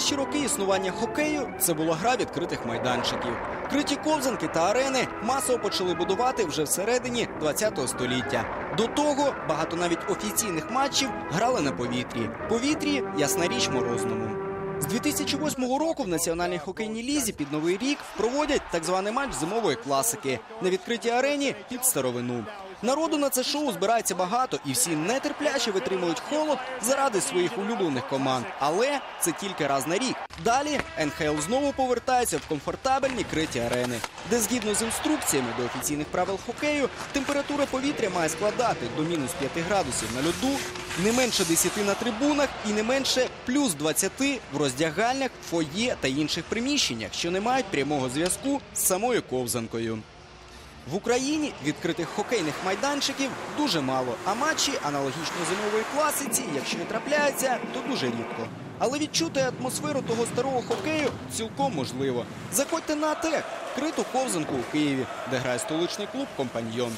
перші роки існування хокею це була гра відкритих майданчиків. Криті ковзанки та арени масово почали будувати вже всередині ХХ століття. До того багато навіть офіційних матчів грали на повітрі. Повітрі, ясна річ, морозному. З 2008 року в Національній хокейній лізі під новий рік проводять так званий матч зимової класики на відкритій арені під старовину. Народу на це шоу збирається багато, і всі нетерпляче витримують холод заради своїх улюблених команд. Але це тільки раз на рік. Далі НХЛ знову повертається в комфортабельні криті арени, де згідно з інструкціями до офіційних правил хокею температура повітря має складати до мінус 5 градусів на льоду, не менше 10 на трибунах і не менше плюс 20 в роздягальнях, фоє та інших приміщеннях, що не мають прямого зв'язку з самою ковзанкою. В Україні відкритих хокейних майданчиків дуже мало, а матчі аналогічно зимової класиці, якщо і трапляються, то дуже рідко. Але відчути атмосферу того старого хокею цілком можливо. Заходьте на АТЕК, криту ковзанку у Києві, де грає столичний клуб Компаньйон.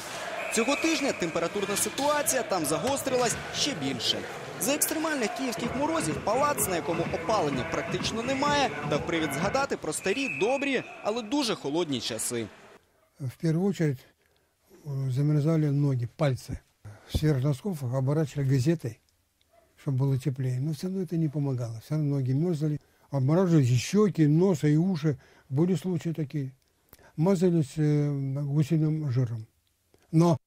Цього тижня температурна ситуація там загострилась ще більше. За екстремальних київських морозів палац, на якому опалення практично немає, дав привід згадати про старі, добрі, але дуже холодні часи. В первую очередь э, замерзали ноги, пальцы. Сверх носков оборачивали газетой, чтобы было теплее. Но все равно это не помогало. Все равно ноги мерзли. Обмораживались щеки, носа и уши. Были случаи такие. Мазались э, гусиным жиром. Но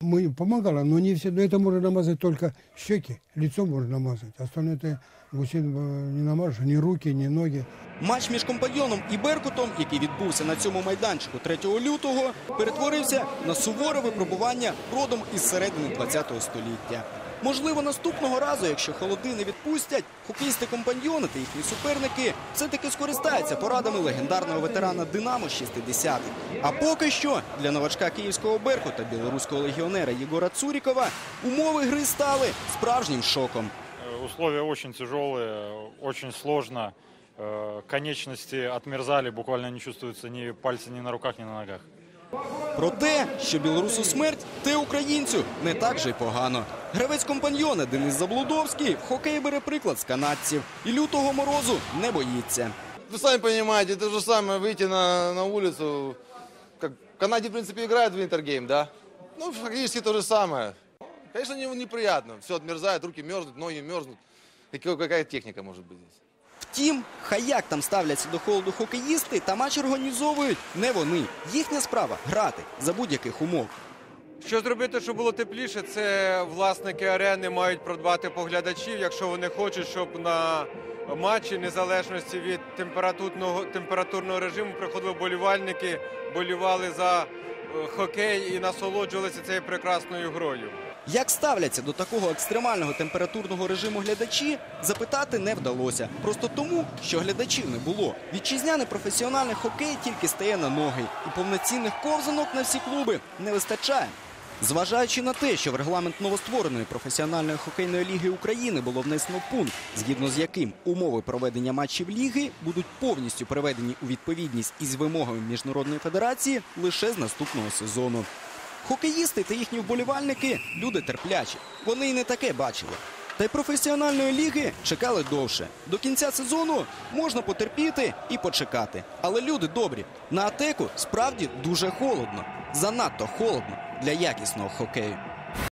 мы помогало, но не все. Но это можно намазать только щеки, лицо можно намазать. Остальное это гусиным э, не намажешь, ни руки, ни ноги. Матч між компаньйоном і Беркутом, який відбувся на цьому майданчику 3 лютого, перетворився на суворе випробування родом із середини ХХ століття. Можливо, наступного разу, якщо холоди не відпустять, хокеїсти компаньйони та їхні суперники все-таки скористаються порадами легендарного ветерана Динамо 60-х. А поки що для новачка київського Беркута, білоруського легіонера Єгора Цурікова, умови гри стали справжнім шоком. Э, Условия очень тяжелые, очень сложно. Э, Конечности отмерзали, буквально не чувствуются ни пальцы ни на руках, ни на ногах. Про те, що білорусу смерть, те українцю не так же й погано. Гравець компаньйона Денис Заблудовський в хокеї бере приклад з канадців і лютого морозу не боїться. Вы сами понимаете, это же самое выйти на, на улицу. Как в Канаде, в принципе, играют в Винтергейм, да? Ну, фактически то же самое. Конечно, не- неприятно. Все отмерзает, руки мерзнут, ноги мерзнут. Какая, какая техника может быть здесь? Втім, хай як там ставляться до холоду хокеїсти, та матч організовують не вони. Їхня справа грати за будь-яких умов. Що зробити, щоб було тепліше, це власники арени мають продбати поглядачів, якщо вони хочуть, щоб на матчі, незалежності від температурного, температурного режиму, приходили болівальники, болівали за е, хокей і насолоджувалися цією прекрасною грою. Як ставляться до такого екстремального температурного режиму глядачі, запитати не вдалося. Просто тому, що глядачів не було. Вітчизняний професіональний хокей тільки стає на ноги, і повноцінних ковзанок на всі клуби не вистачає. Зважаючи на те, що в регламент новоствореної професіональної хокейної ліги України було внесено пункт, згідно з яким умови проведення матчів ліги будуть повністю приведені у відповідність із вимогами міжнародної федерації лише з наступного сезону. Хокеїсти та їхні вболівальники люди терплячі. Вони і не таке бачили. Та й професіональної ліги чекали довше. До кінця сезону можна потерпіти і почекати. Але люди добрі. На атеку справді дуже холодно. Занадто холодно для якісного хокею.